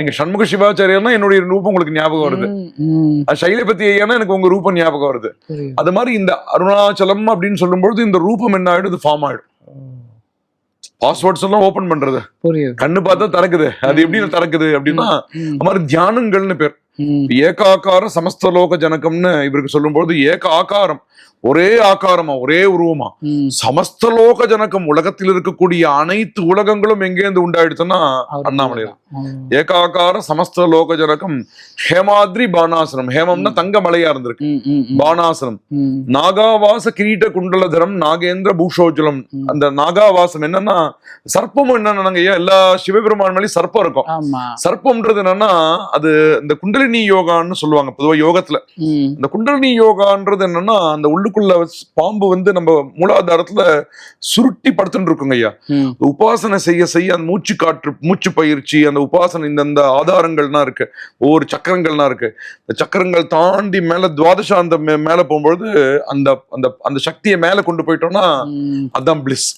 நீங்க சண்முக சிவாச்சாரியர்னா என்னுடைய ரூபம் உங்களுக்கு ஞாபகம் வருது. சைலபதி ஐயானா எனக்கு உங்க ரூபம் ஞாபகம் வருது. அது மாதிரி இந்த அருணாச்சலம் அப்படின்னு சொல்லும்பொழுது இந்த ரூபம் என்ன ஆயிடுது? ஃபார்ம் ஆயிடும். பாஸ்வேர்ட்ஸ் எல்லாம் ஓபன் பண்றது. கண்ணு பார்த்தா திறக்குது. அது எப்படி திறக்குது அப்படின்னா அது மாதிரி தியானங்கள்னு பேர். ஏகாக்கார சமஸ்தலோக ஜனகம்னு இவருக்கு சொல்லும்போது ஏக ஆகாரம் ஒரே ஆகாரமா ஒரே உருவமா. சமஸ்தலோக ஜனகம் உலகத்தில் இருக்கக்கூடிய அனைத்து உலகங்களும் எங்கேருந்து உண்டாயிடுச்சுன்னா அண்ணாமலையார். ம். ஏகாக்கார சமஸ்த லோக ஜனகம் ஹேமாத்ரி பானாசனம். ஹேமம்னா தங்க மலையா இருந்திருக்கு. பானாசனம். நாகாவாச கிரீட குண்டலதரம் நாகேந்திர பூஷோஜலம். அந்த நாகாவாசம் என்னன்னா சர்ப்பம் என்னன்னா எல்லா சிவபெருமான் மேலேயும் சர்ப்பம் இருக்கும். சர்ப்பம்ன்றது என்னன்னா அது இந்த குண்டலினி யோகான்னு சொல்லுவாங்க பொதுவா யோகத்துல. இந்த குண்டலினி யோகான்றது என்னன்னா அந்த உள்ளுக்குள்ள பாம்பு வந்து நம்ம மூலாதாரத்துல சுருட்டி படுத்துட்டு இருக்குங்க ஐயா. உபாசனை செய்ய செய்ய அந்த மூச்சு காற்று மூச்சு பயிற்சி அந்த உபாசனை இந்த இந்த ஆதாரங்கள்லாம் இருக்கு ஒவ்வொரு சக்கரங்கள்லாம் இருக்கு இந்த சக்கரங்கள் தாண்டி மேல துவாதசாந்த மே- மேல போகும்பொழுது அந்த அந்த அந்த சக்தியை மேல கொண்டு போயிட்டோம்னா. அதான் பிளிஸ்